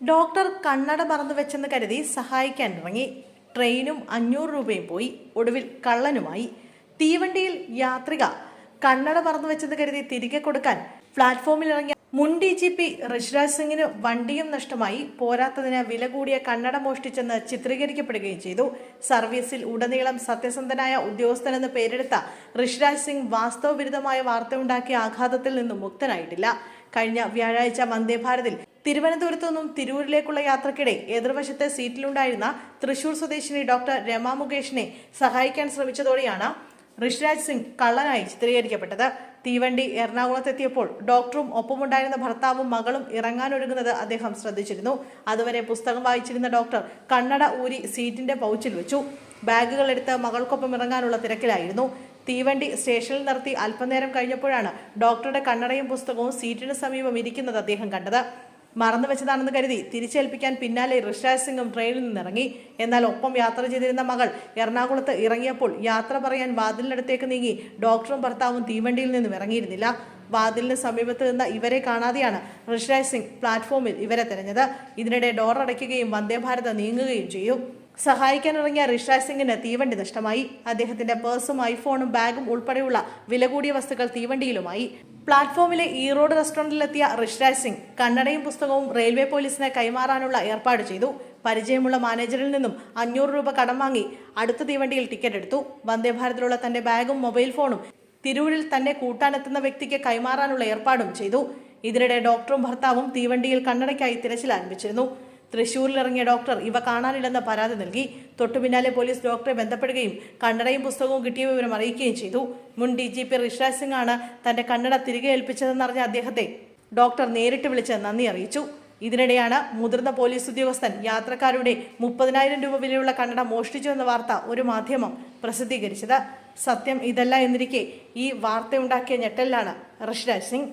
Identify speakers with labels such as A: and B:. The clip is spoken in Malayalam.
A: ഡോക്ടർ കണ്ണട മറന്നു വെച്ചെന്ന് കരുതി സഹായിക്കാൻ ഇറങ്ങി. ട്രെയിനും അഞ്ഞൂറ് രൂപയും പോയി. ഒടുവിൽ കള്ളനുമായി. തീവണ്ടിയിൽ യാത്രിക കണ്ണട മറന്നു വെച്ചെന്ന് കരുതി തിരികെ കൊടുക്കാൻ പ്ലാറ്റ്ഫോമിൽ ഇറങ്ങിയ മുൻ ഡി ജി പി ഋഷിരാജ് സിംഗിന് വണ്ടിയും നഷ്ടമായി. പോരാത്തതിന് വില കൂടിയ കണ്ണട മോഷ്ടിച്ചെന്ന് ചിത്രീകരിക്കപ്പെടുകയും ചെയ്തു. സർവീസിൽ ഉടനീളം സത്യസന്ധനായ ഉദ്യോഗസ്ഥനെന്ന് പേരെടുത്ത ഋഷിരാജ് സിംഗ് വാസ്തവവിരുദ്ധമായ വാർത്തയുണ്ടാക്കിയ ആഘാതത്തിൽ നിന്നും മുക്തനായിട്ടില്ല. കഴിഞ്ഞ വ്യാഴാഴ്ച വന്ദേഭാരതിൽ തിരുവനന്തപുരത്തു നിന്നും തിരൂരിലേക്കുള്ള യാത്രക്കിടെ എതിർവശത്തെ സീറ്റിലുണ്ടായിരുന്ന തൃശൂർ സ്വദേശിനി ഡോക്ടർ രമ മുകേഷിനെ സഹായിക്കാൻ ശ്രമിച്ചതോടെയാണ് ഋഷിരാജ് സിംഗ് കള്ളനായി ചിത്രീകരിക്കപ്പെട്ടത്. തീവണ്ടി എറണാകുളത്തെത്തിയപ്പോൾ ഡോക്ടറും ഒപ്പമുണ്ടായിരുന്ന ഭർത്താവും മകളും ഇറങ്ങാനൊരുങ്ങുന്നത് അദ്ദേഹം ശ്രദ്ധിച്ചിരുന്നു. അതുവരെ പുസ്തകം വായിച്ചിരുന്ന ഡോക്ടർ കണ്ണട ഊരി സീറ്റിന്റെ പൗച്ചിൽ വെച്ചു. ബാഗുകൾ എടുത്ത് മകൾക്കൊപ്പം ഇറങ്ങാനുള്ള തിരക്കിലായിരുന്നു. തീവണ്ടി സ്റ്റേഷനിൽ നിർത്തി അല്പനേരം കഴിഞ്ഞപ്പോഴാണ് ഡോക്ടറുടെ കണ്ണടയും പുസ്തകവും സീറ്റിന് സമീപം ഇരിക്കുന്നത് അദ്ദേഹം കണ്ടത്. മറന്നു വെച്ചതാണെന്ന് കരുതി തിരിച്ചേൽപ്പിക്കാൻ പിന്നാലെ ഋഷാജ് സിംഗും ട്രെയിനിൽ നിന്നിറങ്ങി. എന്നാൽ ഒപ്പം യാത്ര ചെയ്തിരുന്ന മകൾ എറണാകുളത്ത് ഇറങ്ങിയപ്പോൾ യാത്ര പറയാൻ വാതിലിനടുത്തേക്ക് നീങ്ങി. ഡോക്ടറും ഭർത്താവും തീവണ്ടിയിൽ നിന്നും ഇറങ്ങിയിരുന്നില്ല. വാതിലിന് സമീപത്ത് നിന്ന് ഇവരെ കാണാതെയാണ് ഋഷിരാജ് സിംഗ് പ്ലാറ്റ്ഫോമിൽ ഇവരെ തിരഞ്ഞത്. ഇതിനിടെ ഡോർ അടയ്ക്കുകയും വന്ദേഭാരത് നീങ്ങുകയും ചെയ്യും സഹായിക്കാനിറങ്ങിയ ഋഷാജ് സിംഗിന് തീവണ്ടി നഷ്ടമായി. അദ്ദേഹത്തിന്റെ പേഴ്സും ഐഫോണും ബാഗും ഉൾപ്പെടെയുള്ള വില കൂടിയ വസ്തുക്കൾ തീവണ്ടിയിലുമായി. പ്ലാറ്റ്ഫോമിലെ ഈറോഡ് റെസ്റ്റോറന്റിലെത്തിയ ഋഷിരാജ് സിംഗ് കണ്ണടയും പുസ്തകവും റെയിൽവേ പോലീസിന് കൈമാറാനുള്ള ഏർപ്പാട് ചെയ്തു. പരിചയമുള്ള മാനേജറിൽ നിന്നും അഞ്ഞൂറ് രൂപ കടം വാങ്ങി അടുത്ത തീവണ്ടിയിൽ ടിക്കറ്റ് എടുത്തു. വന്ദേഭാരതിലുള്ള തന്റെ ബാഗും മൊബൈൽ ഫോണും തിരൂരിൽ തന്നെ കൂട്ടാനെത്തുന്ന വ്യക്തിക്ക് കൈമാറാനുള്ള ഏർപ്പാടും ചെയ്തു. ഇതിനിടെ ഡോക്ടറും ഭർത്താവും തീവണ്ടിയിൽ കണ്ണടയ്ക്കായി തിരച്ചിൽ ആരംഭിച്ചിരുന്നു. തൃശൂരിലിറങ്ങിയ ഡോക്ടർ ഇവ കാണാനില്ലെന്ന പരാതി നൽകി. തൊട്ടുപിന്നാലെ പോലീസ് ഡോക്ടറെ ബന്ധപ്പെടുകയും കണ്ണടയും പുസ്തകവും കിട്ടിയ വിവരം അറിയിക്കുകയും ചെയ്തു. മുൻ D G P Rishiraj Singh ആണ് തന്റെ കണ്ണട തിരികെ ഏൽപ്പിച്ചതെന്നറിഞ്ഞ അദ്ദേഹത്തെ ഡോക്ടർ നേരിട്ട് വിളിച്ച് നന്ദി അറിയിച്ചു. ഇതിനിടെയാണ് മുതിർന്ന പോലീസ് ഉദ്യോഗസ്ഥൻ യാത്രക്കാരുടെ മുപ്പതിനായിരം രൂപ വിലയുള്ള കണ്ണട മോഷ്ടിച്ചു എന്ന വാർത്ത ഒരു മാധ്യമം പ്രസിദ്ധീകരിച്ചത്. സത്യം ഇതല്ല എന്നിരിക്കെ ഈ വാർത്തയുണ്ടാക്കിയ ഞെട്ടലിലാണ് ഋഷിരാജ് സിംഗ്.